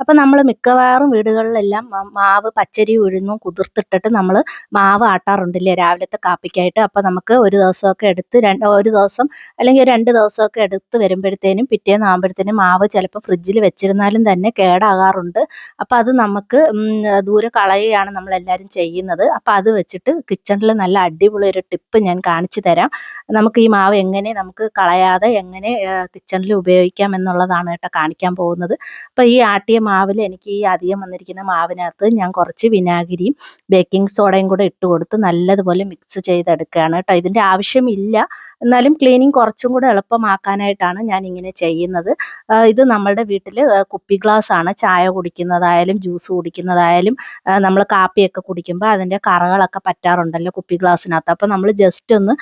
അപ്പോൾ നമ്മൾ മിക്കവാറും വീടുകളിലെല്ലാം മാവ് പച്ചരി ഉഴുന്നും കുതിർത്തിട്ടിട്ട് നമ്മൾ മാവ് ആട്ടാറുണ്ടല്ലേ രാവിലത്തെ കാപ്പിക്കായിട്ട്. അപ്പോൾ നമുക്ക് ഒരു ദിവസമൊക്കെ എടുത്ത് രണ്ട് ഒരു ദിവസം അല്ലെങ്കിൽ രണ്ട് ദിവസമൊക്കെ എടുത്ത് വരുമ്പോഴത്തേനും പിറ്റേന്ന് ആകുമ്പോഴത്തേനും മാവ് ചിലപ്പോൾ ഫ്രിഡ്ജിൽ വെച്ചിരുന്നാലും തന്നെ കേടാകാറുണ്ട്. അപ്പോൾ അത് നമുക്ക് ദൂരെ കളയുകയാണ് നമ്മളെല്ലാവരും ചെയ്യുന്നത്. അപ്പോൾ അത് വെച്ചിട്ട് കിച്ചണിൽ നല്ല അടിപൊളി ഒരു ടിപ്പ് ഞാൻ കാണിച്ചു തരാം. നമുക്ക് ഈ മാവ് എങ്ങനെ നമുക്ക് കളയാതെ എങ്ങനെ കിച്ചണിൽ ഉപയോഗിക്കാം എന്നുള്ളതാണ് കേട്ടോ കാണിക്കാൻ പോകുന്നത്. അപ്പോൾ ഈ ആട്ടിയ മാവിൽ എനിക്ക് ഈ അധികം വന്നിരിക്കുന്ന മാവിനകത്ത് ഞാൻ കുറച്ച് വിനാഗിരിയും ബേക്കിംഗ് സോഡയും കൂടെ ഇട്ട് കൊടുത്ത് നല്ലതുപോലെ മിക്സ് ചെയ്തെടുക്കുകയാണ് കേട്ടോ. ഇതിന്റെ ആവശ്യമില്ല. എന്നാലും ക്ലീനിങ് കുറച്ചും കൂടെ എളുപ്പമാക്കാനായിട്ടാണ് ഞാൻ ഇങ്ങനെ ചെയ്യുന്നത് ഇത് നമ്മളുടെ വീട്ടിൽ കുപ്പി ഗ്ലാസ് ആണ്. ചായ കുടിക്കുന്നതായാലും ജ്യൂസ് കുടിക്കുന്നതായാലും നമ്മൾ കാപ്പിയൊക്കെ കുടിക്കുമ്പോൾ അതിന്റെ കറകളൊക്കെ പറ്റാറുണ്ടല്ലോ കുപ്പി ഗ്ലാസ്സിനകത്ത് അപ്പോൾ നമ്മൾ ജസ്റ്റ് ഒന്ന്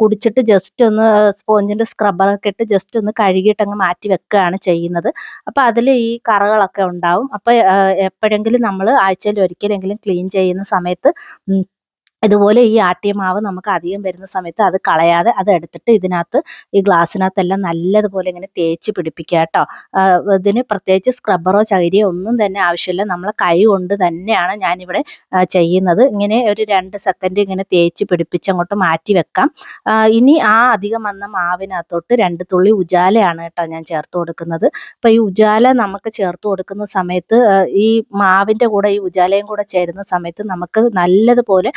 കുടിച്ചിട്ട് ജസ്റ്റ് ഒന്ന് സ്പോഞ്ചിന്റെ സ്ക്രബറൊക്കെ ഇട്ട് ജസ്റ്റ് ഒന്ന് കഴുകിയിട്ട് അങ്ങ് മാറ്റി വെക്കുകയാണ് ചെയ്യുന്നത്. അപ്പോൾ അതിൽ ഈ കറകളൊക്കെ ഉണ്ടാവും. അപ്പോൾ എപ്പോഴെങ്കിലും നമ്മൾ ആഴ്ചയിൽ ഒരിക്കലെങ്കിലും ക്ലീൻ ചെയ്യുന്ന സമയത്ത് ഇതുപോലെ ഈ ആട്ടിയ മാവ് നമുക്ക് അധികം വരുന്ന സമയത്ത് അത് കളയാതെ അത് എടുത്തിട്ട് ഇതിനകത്ത് ഈ ഗ്ലാസ്സിനകത്തെല്ലാം നല്ലതുപോലെ ഇങ്ങനെ തേച്ച് പിടിപ്പിക്കുക കേട്ടോ. ഇതിന് പ്രത്യേകിച്ച് സ്ക്രബ്ബറോ ചകിരിയോ ഒന്നും തന്നെ ആവശ്യമില്ല. നമ്മൾ കൈ കൊണ്ട് തന്നെയാണ് ഞാനിവിടെ ചെയ്യുന്നത്. ഇങ്ങനെ ഒരു രണ്ട് സെക്കൻഡ് ഇങ്ങനെ തേച്ച് പിടിപ്പിച്ച് അങ്ങോട്ട് മാറ്റി വെക്കാം. ഇനി ആ അധികം വന്ന മാവിനകത്തോട്ട് രണ്ട് തുള്ളി ഉജാലയാണ് കേട്ടോ ഞാൻ ചേർത്ത് കൊടുക്കുന്നത്. അപ്പോൾ ഈ ഉജാല നമുക്ക് ചേർത്ത് കൊടുക്കുന്ന സമയത്ത് ഈ മാവിന്റെ കൂടെ ഈ ഉജാലയും കൂടെ ചേരുന്ന സമയത്ത് നമുക്ക് നല്ലതുപോലെ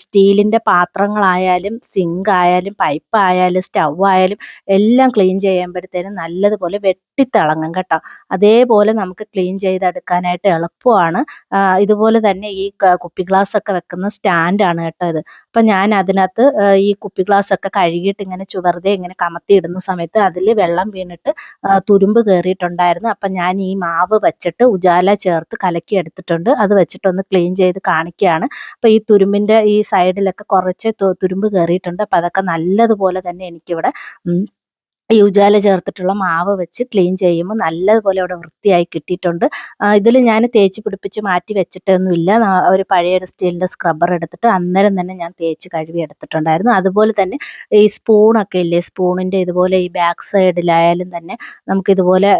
സ്റ്റീലിന്റെ പാത്രങ്ങളായാലും സിങ്ക് ആയാലും പൈപ്പ് ആയാലും സ്റ്റവ് ആയാലും എല്ലാം ക്ലീൻ ചെയ്യുമ്പോഴത്തേനും നല്ലതുപോലെ വെട്ടിത്തിളങ്ങും കേട്ടോ. അതേപോലെ നമുക്ക് ക്ലീൻ ചെയ്തെടുക്കാനായിട്ട് എളുപ്പമാണ്. ഇതുപോലെ തന്നെ ഈ കുപ്പി ഗ്ലാസ് ഒക്കെ വെക്കുന്ന സ്റ്റാൻഡാണ് കേട്ടോ ഇത്. അപ്പം ഞാൻ അതിനകത്ത് ഈ കുപ്പി ഗ്ലാസ് ഒക്കെ കഴുകിയിട്ട് ഇങ്ങനെ ചുവറുതെ ഇങ്ങനെ കമത്തി ഇടുന്ന സമയത്ത് അതിൽ വെള്ളം വീണിട്ട് തുരുമ്പ് കയറിയിട്ടുണ്ടായിരുന്നു അപ്പം ഞാൻ ഈ മാവ് വെച്ചിട്ട് ഉജാല ചേർത്ത് കലക്കി എടുത്തിട്ടുണ്ട്. അത് വെച്ചിട്ടൊന്ന് ക്ലീൻ ചെയ്ത് കാണിക്കുകയാണ്. അപ്പോൾ ഈ തുരുമ്പിന്റെ സൈഡിലൊക്കെ കുറച്ച് തുരുമ്പ് കയറിയിട്ടുണ്ട് അപ്പോൾ അതൊക്കെ നല്ലതുപോലെ തന്നെ എനിക്കിവിടെ ഈ ഉജാല ചേർത്തിട്ടുള്ള മാവ് വെച്ച് ക്ലീൻ ചെയ്യുമ്പോൾ നല്ലതുപോലെ അവിടെ വൃത്തിയായി കിട്ടിയിട്ടുണ്ട്. ഇതിൽ ഞാൻ തേച്ച് പിടിപ്പിച്ച് മാറ്റി വെച്ചിട്ടൊന്നുമില്ല. ഒരു പഴയ സ്റ്റീലിന്റെ സ്ക്രബ്ബർ എടുത്തിട്ട് അന്നേരം തന്നെ ഞാൻ തേച്ച് കഴുകി എടുത്തിട്ടുണ്ടായിരുന്നു. അതുപോലെ തന്നെ ഈ സ്പൂണൊക്കെ ഇല്ലേ സ്പൂണിന്റെ ഇതുപോലെ ഈ ബാക്ക് സൈഡിലായാലും തന്നെ നമുക്കിതുപോലെ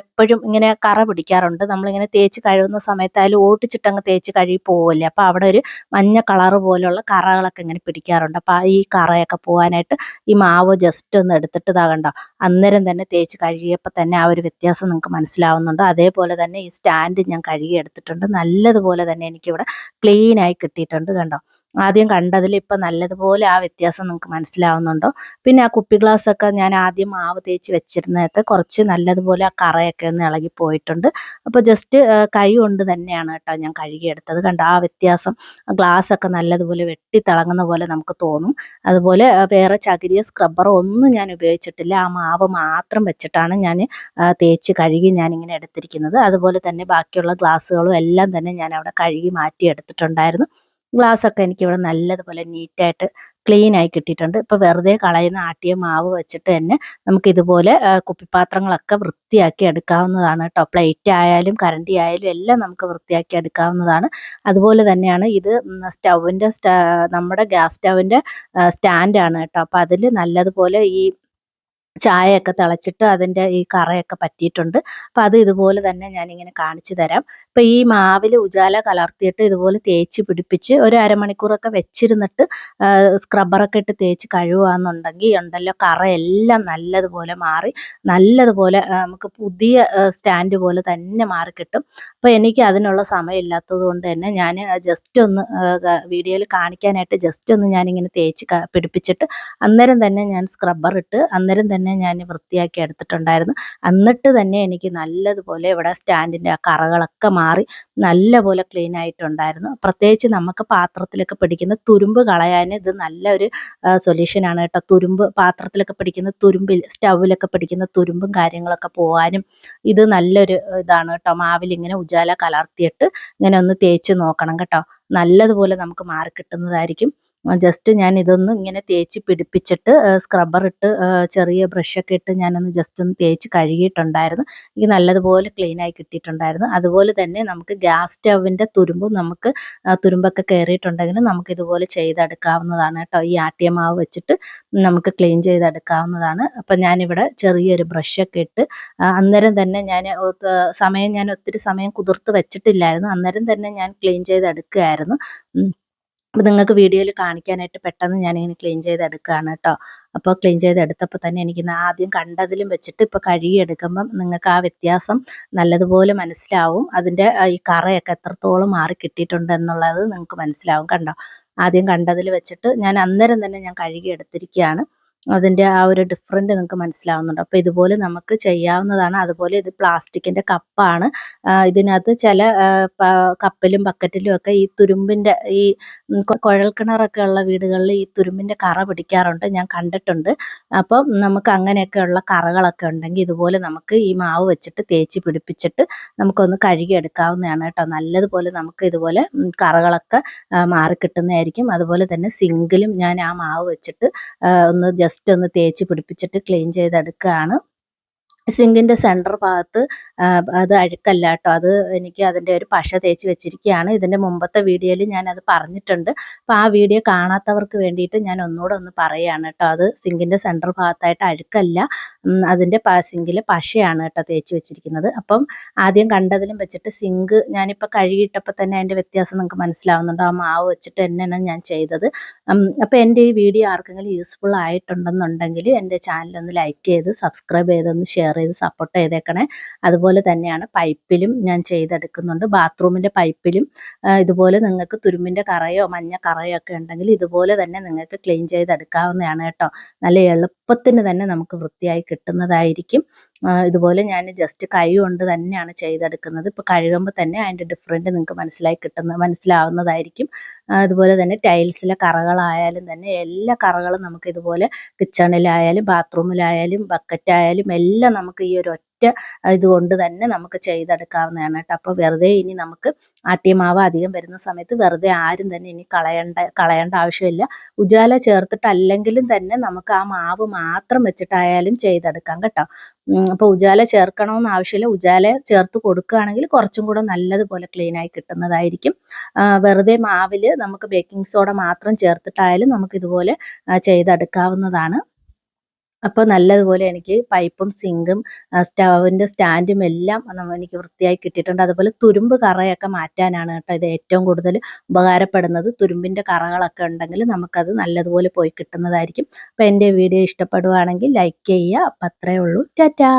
എപ്പോഴും ഇങ്ങനെ കറ പിടിക്കാറുണ്ട്. നമ്മളിങ്ങനെ തേച്ച് കഴുകുന്ന സമയത്തായാലും ഓട്ടിച്ചിട്ടങ്ങ് തേച്ച് കഴുകി പോവില്ലേ? അപ്പോൾ അവിടെ ഒരു മഞ്ഞ കളറ് പോലുള്ള കറകളൊക്കെ ഇങ്ങനെ പിടിക്കാറുണ്ട്. അപ്പോൾ ഈ കറയൊക്കെ പോകാനായിട്ട് ഈ മാവ് ജസ്റ്റ് ഒന്ന് എടുത്തിട്ട് ഇതാകണ്ട കണ്ടോ? അന്നേരം തന്നെ തേച്ച് കഴുകിയപ്പോൾ തന്നെ ആ ഒരു വ്യത്യാസം നിങ്ങൾക്ക് മനസ്സിലാവുന്നുണ്ട്. അതേപോലെ തന്നെ ഈ സ്റ്റാൻഡ് ഞാൻ കഴുകി എടുത്തിട്ടുണ്ട്. നല്ലതുപോലെ തന്നെ എനിക്കിവിടെ ക്ലീനായി കിട്ടിയിട്ടുണ്ട് കണ്ടോ? ആദ്യം കണ്ടതിൽ ഇപ്പം നല്ലതുപോലെ ആ വ്യത്യാസം നിങ്ങൾക്ക് മനസ്സിലാവുന്നുണ്ടോ? പിന്നെ ആ കുപ്പി ഗ്ലാസ് ഒക്കെ ഞാൻ ആദ്യം മാവ് തേച്ച് വെച്ചിരുന്നതൊക്കെ കുറച്ച് നല്ലതുപോലെ ആ കറയൊക്കെ ഒന്ന് ഇളകി പോയിട്ടുണ്ട്. അപ്പോൾ ജസ്റ്റ് കൈ കൊണ്ട് തന്നെയാണ് കേട്ടോ ഞാൻ കഴുകിയെടുത്തത്. കണ്ട ആ വ്യത്യാസം ഗ്ലാസ് ഒക്കെ നല്ലതുപോലെ വെട്ടി തിളങ്ങുന്ന പോലെ നമുക്ക് തോന്നും. അതുപോലെ വേറെ ചകിരിയോ സ്ക്രബ്ബറോ ഒന്നും ഞാൻ ഉപയോഗിച്ചിട്ടില്ല. ആ മാവ് മാത്രം വെച്ചിട്ടാണ് ഞാൻ തേച്ച് കഴുകി ഞാനിങ്ങനെ എടുത്തിരിക്കുന്നത്. അതുപോലെ തന്നെ ബാക്കിയുള്ള ഗ്ലാസ്സുകളും എല്ലാം തന്നെ ഞാൻ അവിടെ കഴുകി മാറ്റി എടുത്തിട്ടുണ്ടായിരുന്നു. ഗ്ലാസ്സൊക്കെ എനിക്കിവിടെ നല്ലതുപോലെ നീറ്റായിട്ട് ക്ലീനായി കിട്ടിയിട്ടുണ്ട്. ഇപ്പോൾ വെറുതെ കളയുന്ന ആട്ടിയ മാവ് വെച്ചിട്ട് തന്നെ നമുക്ക് ഇതുപോലെ കുപ്പിപ്പാത്രങ്ങളൊക്കെ വൃത്തിയാക്കി എടുക്കാവുന്നതാണ് കേട്ടോ. പ്ലേറ്റ് ആയാലും കരണ്ടി ആയാലും എല്ലാം നമുക്ക് വൃത്തിയാക്കി എടുക്കാവുന്നതാണ്. അതുപോലെ തന്നെയാണ് ഇത് സ്റ്റൗവിന്റെ നമ്മുടെ ഗ്യാസ് സ്റ്റൗവിന്റെ സ്റ്റാൻഡാണ് കേട്ടോ. അപ്പോൾ അതിൽ നല്ലതുപോലെ ഈ ചായയൊക്കെ തിളച്ചിട്ട് അതിന്റെ ഈ കറയൊക്കെ പറ്റിയിട്ടുണ്ട്. അപ്പം അത് ഇതുപോലെ തന്നെ ഞാനിങ്ങനെ കാണിച്ചു തരാം. അപ്പം ഈ മാവിൽ ഉജാല കലർത്തിയിട്ട് ഇതുപോലെ തേച്ച് പിടിപ്പിച്ച് ഒരു അരമണിക്കൂറൊക്കെ വെച്ചിരുന്നിട്ട് സ്ക്രബ്ബറൊക്കെ ഇട്ട് തേച്ച് കഴുകുകയെന്നുണ്ടെങ്കിൽ ഉണ്ടല്ലോ കറയെല്ലാം നല്ലതുപോലെ മാറി നല്ലതുപോലെ നമുക്ക് പുതിയ സ്റ്റാൻഡ് പോലെ തന്നെ മാറി കിട്ടും. അപ്പോൾ എനിക്ക് അതിനുള്ള സമയം ഇല്ലാത്തത് കൊണ്ട് തന്നെ ഞാൻ ജസ്റ്റ് ഒന്ന് വീഡിയോയിൽ കാണിക്കാനായിട്ട് ജസ്റ്റ് ഒന്ന് ഞാനിങ്ങനെ തേച്ച് പിടിപ്പിച്ചിട്ട് അന്നേരം തന്നെ ഞാൻ സ്ക്രബ്ബർ ഇട്ട് അന്നേരം തന്നെ തന്നെ ഞാൻ വൃത്തിയാക്കി എടുത്തിട്ടുണ്ടായിരുന്നു. എന്നിട്ട് തന്നെ എനിക്ക് നല്ലതുപോലെ ഇവിടെ സ്റ്റാൻഡിന്റെ ആ കറകളൊക്കെ മാറി നല്ലപോലെ ക്ലീൻ ആയിട്ടുണ്ടായിരുന്നു. പ്രത്യേകിച്ച് നമുക്ക് പാത്രത്തിലൊക്കെ പിടിക്കുന്ന തുരുമ്പ് കളയാൻ ഇത് നല്ലൊരു സൊല്യൂഷനാണ് കേട്ടോ. തുരുമ്പ് പാത്രത്തിലൊക്കെ പിടിക്കുന്ന തുരുമ്പിൽ സ്റ്റൗവിലൊക്കെ പിടിക്കുന്ന തുരുമ്പും കാര്യങ്ങളൊക്കെ പോകാനും ഇത് നല്ലൊരു ഇതാണ് കേട്ടോ. മാവിൽ ഇങ്ങനെ ഉജാല കലർത്തിയിട്ട് ഇങ്ങനെ ഒന്ന് തേച്ച് നോക്കണം കേട്ടോ. നല്ലതുപോലെ നമുക്ക് മാറി കിട്ടുന്നതായിരിക്കും. ജസ്റ്റ് ഞാൻ ഇതൊന്ന് ഇങ്ങനെ തേച്ച് പിടിപ്പിച്ചിട്ട് സ്ക്രബ്ബർ ഇട്ട് ചെറിയ ബ്രഷൊക്കെ ഇട്ട് ഞാനൊന്ന് ജസ്റ്റ് ഒന്ന് തേച്ച് കഴുകിയിട്ടുണ്ടായിരുന്നു. എനിക്ക് നല്ലതുപോലെ ക്ലീൻ ആയി കിട്ടിയിട്ടുണ്ടായിരുന്നു. അതുപോലെ തന്നെ നമുക്ക് ഗ്യാസ് സ്റ്റവിന്റെ തുരുമ്പും നമുക്ക് തുരുമ്പൊക്കെ കയറിയിട്ടുണ്ടെങ്കിൽ നമുക്ക് ഇതുപോലെ ചെയ്തെടുക്കാവുന്നതാണ് കേട്ടോ. ഈ ആട്ടിയ മാവ് വെച്ചിട്ട് നമുക്ക് ക്ലീൻ ചെയ്തെടുക്കാവുന്നതാണ്. അപ്പം ഞാനിവിടെ ചെറിയൊരു ബ്രഷൊക്കെ ഇട്ട് അന്നേരം തന്നെ ഞാൻ സമയം ഞാൻ ഒത്തിരി സമയം കുതിർത്ത് വെച്ചിട്ടില്ലായിരുന്നു. അന്നേരം തന്നെ ഞാൻ ക്ലീൻ ചെയ്തെടുക്കുകയായിരുന്നു. അപ്പോൾ നിങ്ങൾക്ക് വീഡിയോയിൽ കാണിക്കാനായിട്ട് പെട്ടെന്ന് ഞാൻ ഞാനിങ്ങനെ ക്ലീൻ ചെയ്തെടുക്കുകയാണ് കേട്ടോ അപ്പോൾ ക്ലീൻ ചെയ്തെടുത്തപ്പോൾ തന്നെ എനിക്ക് ആദ്യം കണ്ടതിലും വെച്ചിട്ട് ഇപ്പോൾ കഴുകിയെടുക്കുമ്പം നിങ്ങൾക്ക് ആ വ്യത്യാസം നല്ലതുപോലെ മനസ്സിലാവും. അതിന്റെ ഈ കറയൊക്കെ എത്രത്തോളം മാറി കിട്ടിയിട്ടുണ്ട് എന്നുള്ളത് നിങ്ങൾക്ക് മനസ്സിലാവും കണ്ടോ. ആദ്യം കണ്ടതിൽ വെച്ചിട്ട് ഞാൻ അന്നേരം തന്നെ ഞാൻ കഴുകി എടുത്തിരിക്കുകയാണ് അതിന്റെ ആ ഒരു ഡിഫറന്റ് നിങ്ങൾക്ക് മനസ്സിലാവുന്നുണ്ട്. അപ്പോൾ ഇതുപോലെ നമുക്ക് ചെയ്യാവുന്നതാണ്. അതുപോലെ ഇത് പ്ലാസ്റ്റിക്കിന്റെ കപ്പാണ്. ഇതിനകത്ത് ചില കപ്പിലും ബക്കറ്റിലും ഒക്കെ ഈ തുരുമ്പിന്റെ ഈ കുഴൽക്കിണറൊക്കെ ഉള്ള വീടുകളിൽ ഈ തുരുമ്പിന്റെ കറ പിടിക്കാറുണ്ട്. ഞാൻ കണ്ടിട്ടുണ്ട്. അപ്പം നമുക്ക് അങ്ങനെയൊക്കെയുള്ള കറകളൊക്കെ ഉണ്ടെങ്കിൽ ഇതുപോലെ നമുക്ക് ഈ മാവ് വെച്ചിട്ട് തേച്ച് പിടിപ്പിച്ചിട്ട് നമുക്കൊന്ന് കഴുകിയെടുക്കാവുന്നതാണ് കേട്ടോ. നല്ലതുപോലെ നമുക്ക് ഇതുപോലെ കറകളൊക്കെ മാറിക്കിട്ടുന്നതായിരിക്കും. അതുപോലെ തന്നെ സിങ്കിലും ഞാൻ ആ മാവ് വെച്ചിട്ട് ഒന്ന് ജസ്റ്റ് ഒന്ന് തേച്ച് പിടിപ്പിച്ചിട്ട് ക്ലീൻ ചെയ്തെടുക്കുകയാണ് സിങ്കിന്റെ സെന്റർ ഭാഗത്ത് അത് അഴുക്കല്ല കേട്ടോ. അത് എനിക്ക് അതിന്റെ ഒരു പശ തേച്ച് വെച്ചിരിക്കുകയാണ്. ഇതിന്റെ മുമ്പത്തെ വീഡിയോയിൽ ഞാൻ അത് പറഞ്ഞിട്ടുണ്ട്. അപ്പോൾ ആ വീഡിയോ കാണാത്തവർക്ക് വേണ്ടിയിട്ട് ഞാൻ ഒന്നുകൂടെ ഒന്ന് പറയുകയാണ് കേട്ടോ. അത് സിങ്കിന്റെ സെന്റർ ഭാഗത്തായിട്ട് അഴുക്കല്ല. അതിന്റെ സിങ്കിലെ പശയാണ് കേട്ടോ തേച്ച് വെച്ചിരിക്കുന്നത്. അപ്പം ആദ്യം കണ്ടതിലും വെച്ചിട്ട് സിങ്ക് ഞാനിപ്പോൾ കഴുകിയിട്ടപ്പോൾ തന്നെ അതിന്റെ വ്യത്യാസം നിങ്ങൾക്ക് മനസ്സിലാവുന്നുണ്ടോ. ആ മാവ് വെച്ചിട്ട് തന്നെയാണ് ഞാൻ ചെയ്തത്. അപ്പോൾ എന്റെ ഈ വീഡിയോ ആർക്കെങ്കിലും യൂസ്ഫുൾ ആയിട്ടുണ്ടെന്നുണ്ടെങ്കിൽ എന്റെ ചാനൽ ഒന്ന് ലൈക്ക് ചെയ്ത് സബ്സ്ക്രൈബ് ചെയ്തൊന്ന് ഷെയർ ചെയ്ത് സപ്പോർട്ട് ചെയ്തേക്കണേ. അതുപോലെ തന്നെയാണ് പൈപ്പിലും ഞാൻ ചെയ്തെടുക്കുന്നുണ്ട്. ബാത്റൂമിന്റെ പൈപ്പിലും ഇതുപോലെ നിങ്ങൾക്ക് തുരുമ്പിന്റെ കറയോ മഞ്ഞ കറയോ ഒക്കെ ഉണ്ടെങ്കിൽ ഇതുപോലെ തന്നെ നിങ്ങൾക്ക് ക്ലീൻ ചെയ്തെടുക്കാവുന്നതാണ് കേട്ടോ. നല്ല എളുപ്പത്തിന് തന്നെ നമുക്ക് വൃത്തിയായി കിട്ടുന്നതായിരിക്കും. ഇതുപോലെ ഞാൻ ജസ്റ്റ് കൈ കൊണ്ട് തന്നെയാണ് ചെയ്തെടുക്കുന്നത്. ഇപ്പോൾ കഴുകുമ്പോൾ തന്നെ അതിന്റെ ഡിഫറന്റ് നിങ്ങൾക്ക് മനസ്സിലായി കിട്ടുന്ന മനസ്സിലാവുന്നതായിരിക്കും. അതുപോലെ തന്നെ ടൈൽസിലെ കറകളായാലും തന്നെ എല്ലാ കറകളും നമുക്ക് ഇതുപോലെ കിച്ചണിലായാലും ബാത്റൂമിലായാലും ബക്കറ്റായാലും എല്ലാം നമുക്ക് ഈ ഒരു ഒറ്റ ഇതുകൊണ്ട് തന്നെ നമുക്ക് ചെയ്തെടുക്കാവുന്നതാണ് കേട്ടോ. അപ്പോൾ വെറുതെ ഇനി നമുക്ക് ആട്ടിയമാവ് അധികം വരുന്ന സമയത്ത് വെറുതെ ആരും തന്നെ ഇനി കളയണ്ട കളയേണ്ട ആവശ്യമില്ല. ഉജാല ചേർത്തിട്ട് അല്ലെങ്കിലും തന്നെ നമുക്ക് ആ മാവ് മാത്രം വെച്ചിട്ടായാലും ചെയ്തെടുക്കാം കേട്ടോ. അപ്പോൾ ഉജാല ചേർക്കണമെന്ന് ആവശ്യമില്ല. ഉജാല ചേർത്ത് കൊടുക്കുകയാണെങ്കിൽ കുറച്ചും കൂടെ നല്ലതുപോലെ ക്ലീനായി കിട്ടുന്നതായിരിക്കും. വെറുതെ മാവിൽ നമുക്ക് ബേക്കിംഗ് സോഡ മാത്രം ചേർത്തിട്ടായാലും നമുക്ക് ഇതുപോലെ ചെയ്തെടുക്കാവുന്നതാണ്. അപ്പോൾ നല്ലതുപോലെ എനിക്ക് പൈപ്പും സിങ്കും സ്റ്റവിന്റെ സ്റ്റാൻഡും എല്ലാം എനിക്ക് വൃത്തിയായി കിട്ടിയിട്ടുണ്ട്. അതുപോലെ തുരുമ്പ് കറയൊക്കെ മാറ്റാനാണ് കേട്ടോ ഇത് ഏറ്റവും കൂടുതൽ ഉപകാരപ്പെടുന്നത്. തുരുമ്പിന്റെ കറകളൊക്കെ ഉണ്ടെങ്കിൽ നമുക്കത് നല്ലതുപോലെ പോയി കിട്ടുന്നതായിരിക്കും. അപ്പോൾ എന്റെ വീഡിയോ ഇഷ്ടപ്പെടുവാണെങ്കിൽ ലൈക്ക് ചെയ്യുക. അപ്പം അത്രയേ ഉള്ളൂ. ടാറ്റാ!